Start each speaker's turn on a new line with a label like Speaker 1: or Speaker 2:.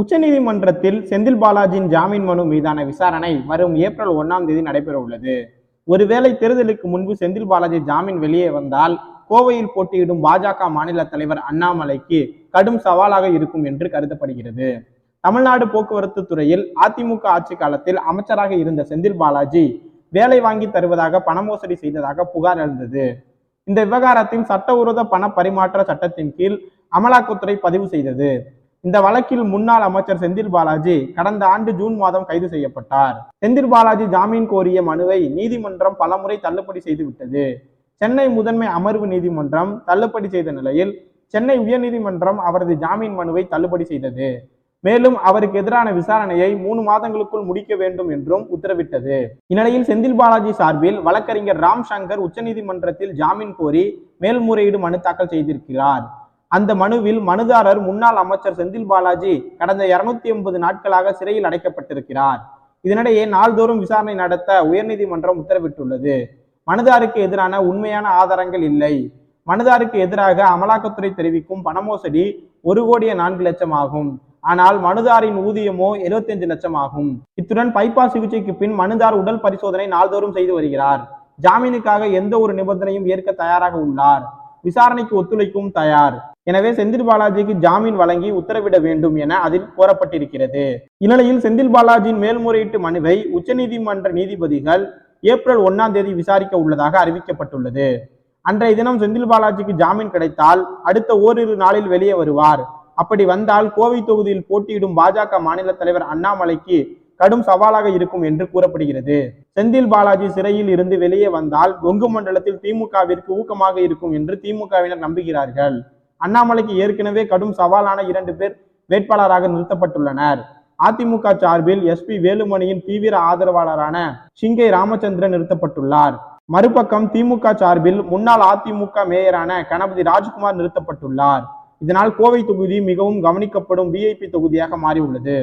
Speaker 1: உச்சநீதிமன்றத்தில் செந்தில் பாலாஜியின் ஜாமீன் மனு மீதான விசாரணை வரும் ஏப்ரல் ஒன்னாம் தேதி நடைபெற உள்ளது ஒருவேளை தேர்தலுக்கு முன்பு செந்தில் பாலாஜி ஜாமீன் வெளியே வந்தால் கோவையில் போட்டியிடும் பாஜக மாநில தலைவர் அண்ணாமலைக்கு கடும் சவாலாக இருக்கும் என்று கருதப்படுகிறது. தமிழ்நாடு போக்குவரத்து துறையில் அதிமுக ஆட்சி காலத்தில் அமைச்சராக இருந்த செந்தில் பாலாஜி வேலை வாங்கி தருவதாக பண மோசடி செய்ததாக புகார் எழுந்தது. இந்த விவகாரத்தில் சட்டவிரோத பண பரிமாற்ற சட்டத்தின் கீழ் அமலாக்கத்துறை பதிவு செய்தது. இந்த வழக்கில் முன்னாள் அமைச்சர் செந்தில் பாலாஜி கடந்த ஆண்டு ஜூன் மாதம் கைது செய்யப்பட்டார். செந்தில் பாலாஜி ஜாமீன் கோரிய மனுவை நீதிமன்றம் பலமுறை தள்ளுபடி செய்துவிட்டது. சென்னை முதன்மை அமர்வு நீதிமன்றம் தள்ளுபடி செய்த நிலையில் சென்னை உயர்நீதிமன்றம் அவரது ஜாமீன் மனுவை தள்ளுபடி செய்தது. மேலும் அவருக்கு எதிரான விசாரணையை மூணு மாதங்களுக்குள் முடிக்க வேண்டும் என்றும் உத்தரவிட்டது. இந்நிலையில் செந்தில் பாலாஜி சார்பில் வழக்கறிஞர் ராம் சங்கர் உச்சநீதிமன்றத்தில் ஜாமீன் கோரி மேல்முறையீடு மனு தாக்கல் செய்திருக்கிறார். அந்த மனுவில் மனுதாரர் முன்னாள் அமைச்சர் செந்தில் பாலாஜி கடந்த இருநூத்தி எண்பது நாட்களாக சிறையில் அடைக்கப்பட்டிருக்கிறார். இதனிடையே நாள்தோறும் விசாரணை நடத்த உயர்நீதிமன்றம் உத்தரவிட்டுள்ளது. மனுதாருக்கு எதிரான உண்மையான ஆதாரங்கள் இல்லை. மனுதாருக்கு எதிராக அமலாக்கத்துறை தெரிவிக்கும் பணமோசடி ஒரு கோடியே நான்கு லட்சம் ஆகும். ஆனால் மனுதாரின் ஊதியமோ 75 லட்சம் ஆகும். இத்துடன் பைபாஸ் சிகிச்சைக்கு பின் மனுதார் உடல் பரிசோதனை நாள்தோறும் செய்து வருகிறார். ஜாமீனுக்காக எந்த ஒரு நிபந்தனையும் ஏற்க தயாராக உள்ளார். விசாரணைக்கு ஒத்துழைக்கும் தயார். எனவே செந்தில் பாலாஜிக்கு ஜாமீன் வழங்கி உத்தரவிட வேண்டும் என அதில் கோரப்பட்டிருக்கிறது. இந்நிலையில் செந்தில் பாலாஜியின் மேல்முறையீட்டு மனுவை உச்சநீதிமன்ற நீதிபதிகள் ஏப்ரல் ஒன்னாம் தேதி விசாரிக்க உள்ளதாக அறிவிக்கப்பட்டுள்ளது. அன்றைய தினம் செந்தில் பாலாஜிக்கு ஜாமீன் கிடைத்தால் அடுத்த ஓரிரு நாளில் வெளியே வருவார். அப்படி வந்தால் கோவை தொகுதியில் போட்டியிடும் பாஜக மாநில தலைவர் அண்ணாமலைக்கு கடும் சவாலாக இருக்கும் என்று கூறப்படுகிறது. செந்தில் பாலாஜி சிறையில் இருந்து வெளியே வந்தால் கொங்கு மண்டலத்தில் திமுகவிற்கு ஊக்கமாக இருக்கும் என்று திமுகவினர் நம்புகிறார்கள். அண்ணாமலைக்கு ஏற்கனவே கடும் சவாலான இரண்டு பேர் வேட்பாளராக நிறுத்தப்பட்டுள்ளனர். அதிமுக சார்பில் எஸ்பி வேலுமணியின் தீவிர ஆதரவாளரான சிங்கை ராமச்சந்திரன் நிறுத்தப்பட்டுள்ளார். மறுபக்கம் திமுக சார்பில் முன்னாள் அதிமுக மேயரான கணபதி ராஜ்குமார் நிறுத்தப்பட்டுள்ளார். இதனால் கோவை தொகுதி மிகவும் கவனிக்கப்படும் விஐபி தொகுதியாக மாறியுள்ளது.